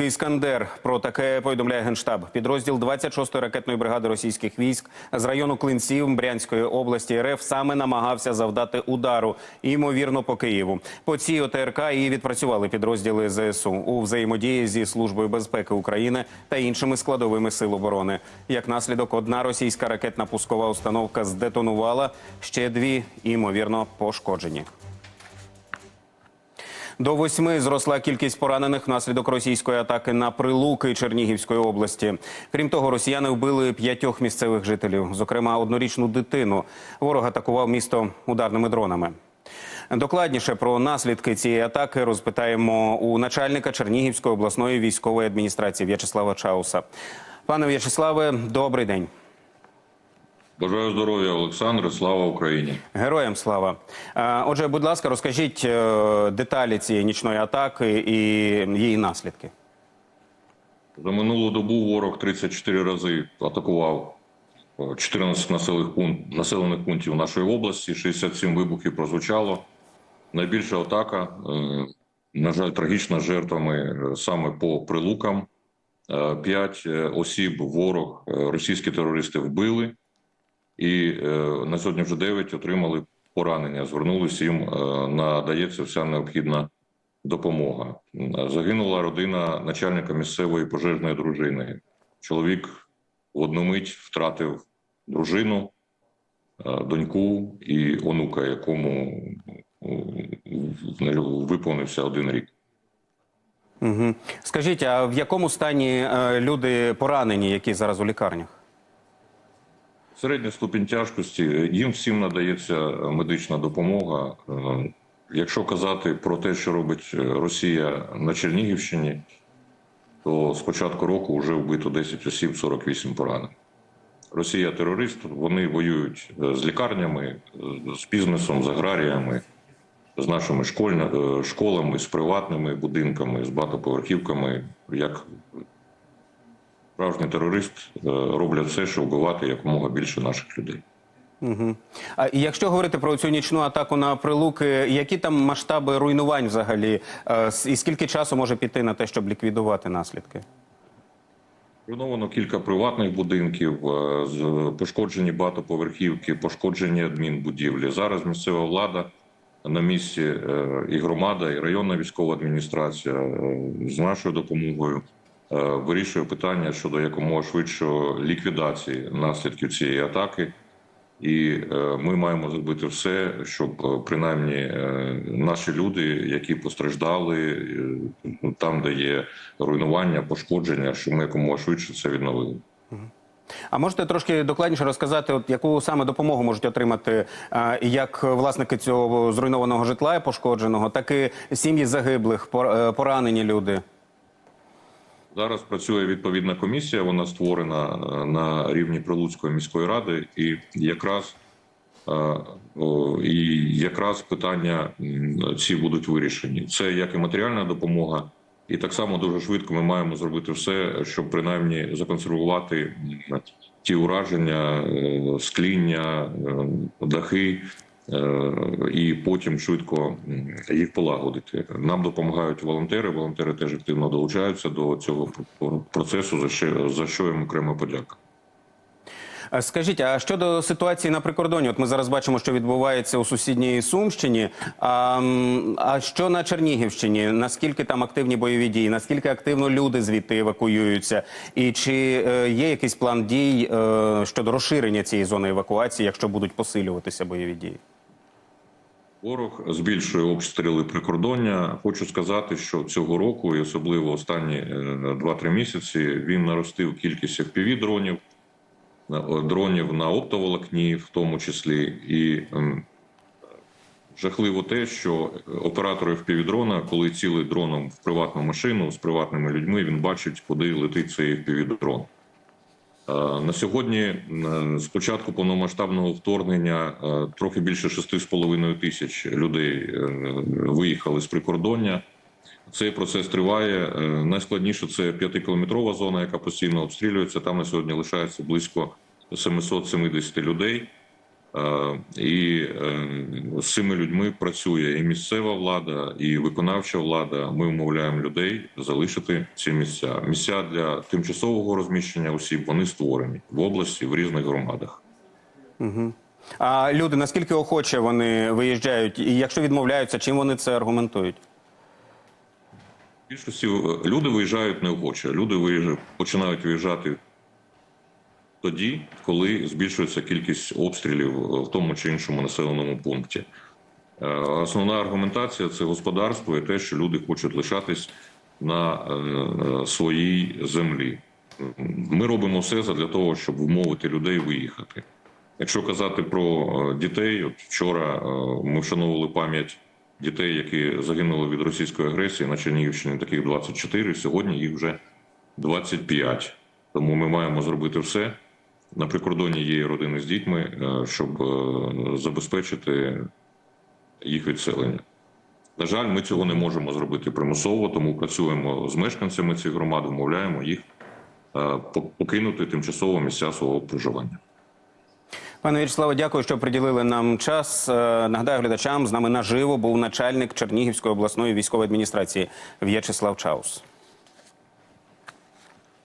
установки Іскандер. Про таке повідомляє генштаб. Підрозділ 26-ї ракетної бригади російських військ з району Клинців Брянської області РФ саме намагався завдати удару, ймовірно, по Києву. По цій ОТРК і відпрацювали підрозділи ЗСУ у взаємодії зі службою безпеки України та іншими складовими сил оборони. Як наслідок, одна російська ракетна пускова установка здетонувала, ще дві ймовірно пошкоджені. До восьми зросла кількість поранених внаслідок російської атаки на прилуки Чернігівської області. Крім того, росіяни вбили п'ятьох місцевих жителів, зокрема однорічну дитину. Ворог атакував місто ударними дронами. Докладніше про наслідки цієї атаки розпитаємо у начальника Чернігівської обласної військової адміністрації В'ячеслава Чауса. Пане В'ячеславе, добрий день. Бажаю здоров'я, Олександре. Слава Україні. Героям слава. Е, Отже, будь ласка, розкажіть е, деталі цієї нічної атаки і її наслідки. За минулу добу ворог 34 рази атакував е, 14 населених, пункт, населених пунктів нашої області. 67 вибухів прозвучало. Найбільша атака, е, на жаль, трагічна жертвами е, саме по прилукам. Е, П'ять е, осіб ворог, е, російські терористи вбили, і е, на сьогодні вже 9 отримали поранення. Звернулися їм, е, надається вся необхідна допомога. Загинула родина начальника місцевої пожежної дружини. Чоловік в одну мить втратив дружину, е, доньку і онука, якому е, виповнився один рік. Угу. Скажіть, а в якому стані е, люди поранені, які зараз у лікарнях? Середня ступінь тяжкості їм всім надається медична допомога. Е, Якщо казати про те, що робить Росія на Чернігівщині, то з початку року вже вбито 10 осіб, 48 поранених. Росія терорист, вони воюють е, з лікарнями, е, з бізнесом, з аграріями, з нашими е, школами, з приватними будинками, з багатоповерхівками. Як справжній терорист е, роблять все, щоб вбивати якомога більше наших людей. Угу. А якщо говорити про цю нічну атаку на прилуки, які там масштаби руйнувань взагалі? Е, І скільки часу може піти на те, щоб ліквідувати наслідки? Руйновано кілька приватних будинків, е, пошкоджені багатоповерхівки, пошкоджені адмінбудівлі. Зараз місцева влада на місці і громада, і районна військова адміністрація з нашою допомогою вирішує питання щодо якомога швидшої ліквідації наслідків цієї атаки. І е, ми маємо зробити все, щоб е, принаймні е, наші люди, які постраждали е, там, де є руйнування, пошкодження, щоб ми якомога швидше це відновили. А можете трошки докладніше розказати, от яку саме допомогу можуть отримати е, як власники цього зруйнованого житла пошкодженого, так і сім'ї загиблих, пор- е, поранені люди? Зараз працює відповідна комісія. Вона створена е, на рівні Прилуцької міської ради, і якраз е, і якраз питання ці будуть вирішені. Це як і матеріальна допомога, і так само дуже швидко ми маємо зробити все, щоб принаймні законсервувати ті ураження, е, скління, дахи. Е, І потім швидко їх полагодити. Нам допомагають волонтери. Волонтери теж активно долучаються до цього процесу. За що за що їм окрема подяка. Скажіть, а щодо ситуації на прикордоні? От ми зараз бачимо, що відбувається у сусідній Сумщині. А, а що на Чернігівщині? Наскільки там активні бойові дії? Наскільки активно люди звідти евакуюються? І чи е, є якийсь план дій е, щодо розширення цієї зони евакуації, якщо будуть посилюватися бойові дії? Ворог збільшує обстріли прикордоння. Хочу сказати, що цього року, і особливо останні е, 2-3 місяці, він наростив кількість fpv дронів, дронів на оптоволокні, в тому числі, і жахливо те, що оператор fpv дрона, коли цілий дроном в приватну машину з приватними людьми, він бачить, куди летить цей fpv дрон. Е, На сьогодні, е, з початку повномасштабного вторгнення, е, трохи більше 6,5 тисяч людей е, виїхали з прикордоння. Цей процес триває. Е, Найскладніше це п'ятикілометрова зона, яка постійно обстрілюється. Там на сьогодні лишається близько 770 людей. Е, І е, з цими людьми працює і місцева влада, і виконавча влада. Ми вмовляємо людей залишити ці місця. Місця для тимчасового розміщення осіб вони створені в області в різних громадах. А люди наскільки охоче вони виїжджають, і якщо відмовляються, чим вони це аргументують? Більшості е, люди виїжджають неохоче. Люди виїжджають, починають виїжджати тоді, коли збільшується кількість обстрілів е, в тому чи іншому населеному пункті. Е, Основна аргументація це господарство і те, що люди хочуть лишатись на е, своїй землі. Ми робимо все для того, щоб вмовити людей виїхати. Якщо казати про дітей, от вчора ми вшановували пам'ять дітей, які загинули від російської агресії на Чернігівщині, таких 24, сьогодні їх вже 25. Тому ми маємо зробити все. На прикордоні є родини з дітьми, е, щоб е, забезпечити їх відселення. На жаль, ми цього не можемо зробити примусово, тому працюємо з мешканцями цих громад, вмовляємо їх е, покинути тимчасово місця свого проживання. Пане В'ячеславе, дякую, що приділили нам час. Нагадаю глядачам, з нами наживо був начальник Чернігівської обласної військової адміністрації В'ячеслав Чаус.